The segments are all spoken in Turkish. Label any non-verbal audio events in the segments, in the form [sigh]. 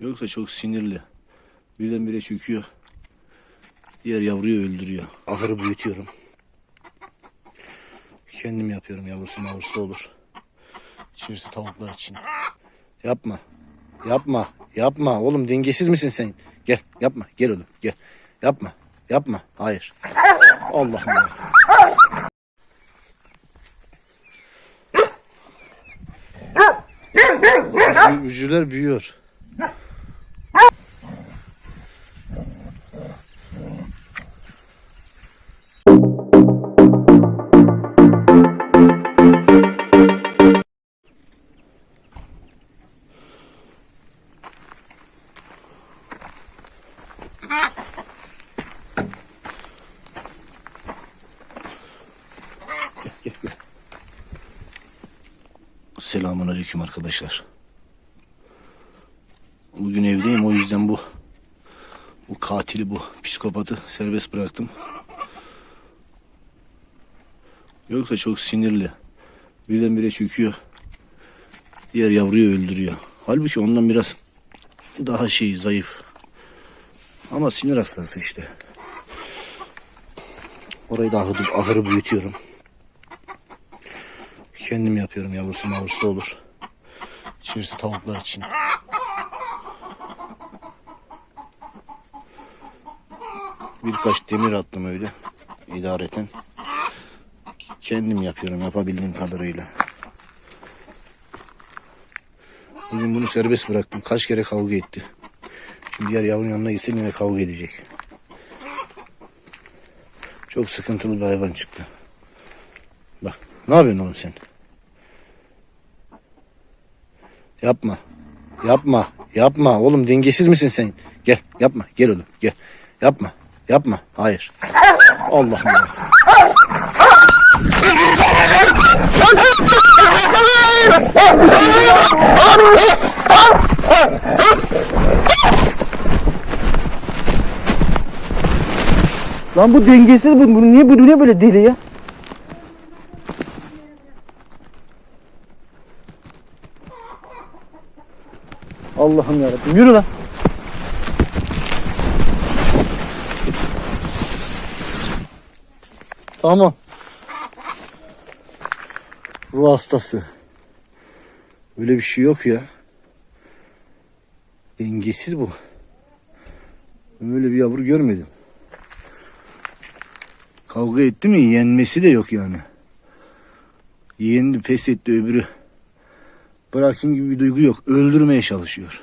Yoksa çok sinirli. Birdenbire çöküyor. Diğer yavruyu öldürüyor. Ahırı büyütüyorum. Kendim yapıyorum yavrusu mavrusu olur. İçerisi tavuklar için. Yapma. Yapma. Yapma. Oğlum dengesiz misin sen? Gel. Yapma. Gel oğlum. Gel. Yapma. Yapma. Hayır. Allah'ım ya. Büyücüler büyüyor. [laughs] Gel. Selamun aleyküm arkadaşlar. Bugün evdeyim o yüzden bu bu katili bu psikopatı serbest bıraktım. Yoksa çok sinirli. Birdenbire çöküyor. Diğer yavruyu öldürüyor. Halbuki ondan biraz daha şey zayıf. Ama sinir hastası işte. Orayı da ahırı, ahırı büyütüyorum. Kendim yapıyorum yavrusu mavrusu olur. İçerisi tavuklar için. Birkaç demir attım öyle idareten. Kendim yapıyorum yapabildiğim kadarıyla. Bugün bunu serbest bıraktım. Kaç kere kavga etti. Şimdi diğer yavrunun yanına gitsin yine kavga edecek. Çok sıkıntılı bir hayvan çıktı. Bak ne yapıyorsun oğlum sen? Yapma. Yapma. Yapma. Oğlum dengesiz misin sen? Gel. Yapma. Gel oğlum. Gel. Yapma. Yapma. Hayır. Allah'ım ya. Lan bu dengesiz bu. Bunu niye bu niye böyle deli ya? Allah'ım yarabbim. Yürü lan. Tamam. Ruh hastası. Öyle bir şey yok ya. Dengesiz bu. Ben Böyle bir yavru görmedim. Kavga etti mi yenmesi de yok yani. Yeğendi pes etti öbürü. Bırakın gibi bir duygu yok. Öldürmeye çalışıyor.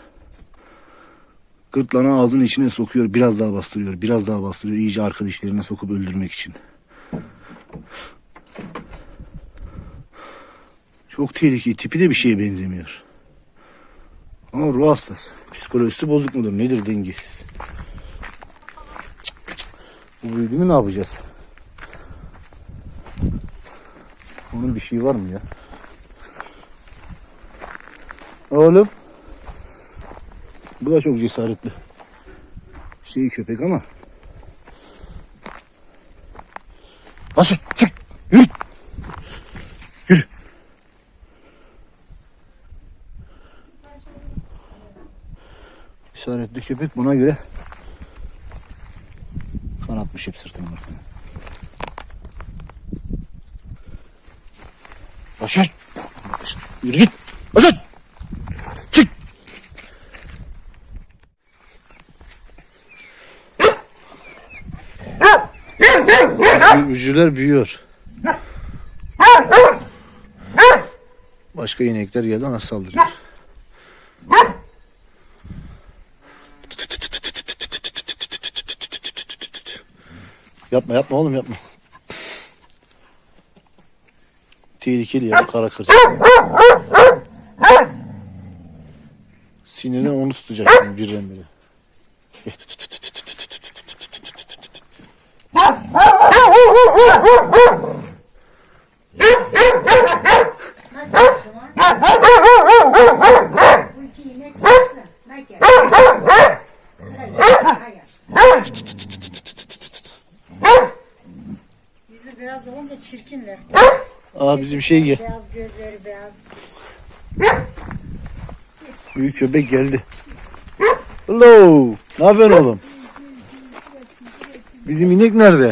Gırtlağını ağzının içine sokuyor. Biraz daha bastırıyor. Biraz daha bastırıyor. İyice arka dişlerine sokup öldürmek için. Çok tehlikeli. Tipi de bir şeye benzemiyor. Ama ruh hastası. Psikolojisi bozuk mudur? Nedir dengesiz? Bu büyüdü mü ne yapacağız? Onun bir şeyi var mı ya? Oğlum. Bu da çok cesaretli. Şey köpek ama. Basın çık. Yürü. Yürü. İşaretli köpek buna göre kanatmış hep sırtını mırtını. Başar. Yürü git. Başar. Çık. Büyücüler büyüyor. Başka inekler geldi ona saldırıyor. Yapma yapma oğlum yapma. Tehlikeli ya kara kırç. Sinirden onu tutacaksın birdenbire. Bu iki inek yaşlı. Ne ki? Daha yaşlı. Yüzü beyaz olunca çirkinler. Aa bizim şey gel. Beyaz gözleri beyaz. Büyük köpek geldi. Hello. Ne yapıyorsun oğlum? Bizim inek nerede?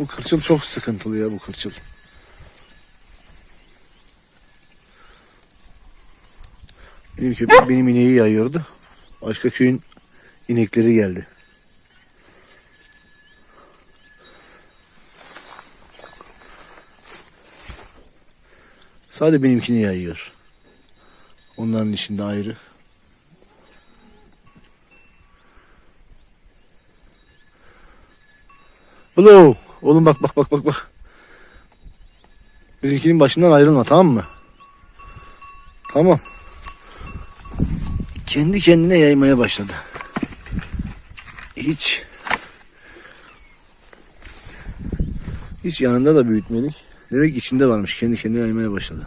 Bu kırçıl çok sıkıntılı ya bu kırçıl. Benim köpek benim ineği yayıyordu. Başka köyün inekleri geldi. Sadece benimkini yayıyor. Onların içinde ayrı. Hello. Oğlum bak bak bak bak bak. Bizimkinin başından ayrılma tamam mı? Tamam. Kendi kendine yaymaya başladı. Hiç hiç yanında da büyütmedik. Demek içinde varmış. Kendi kendine yaymaya başladı.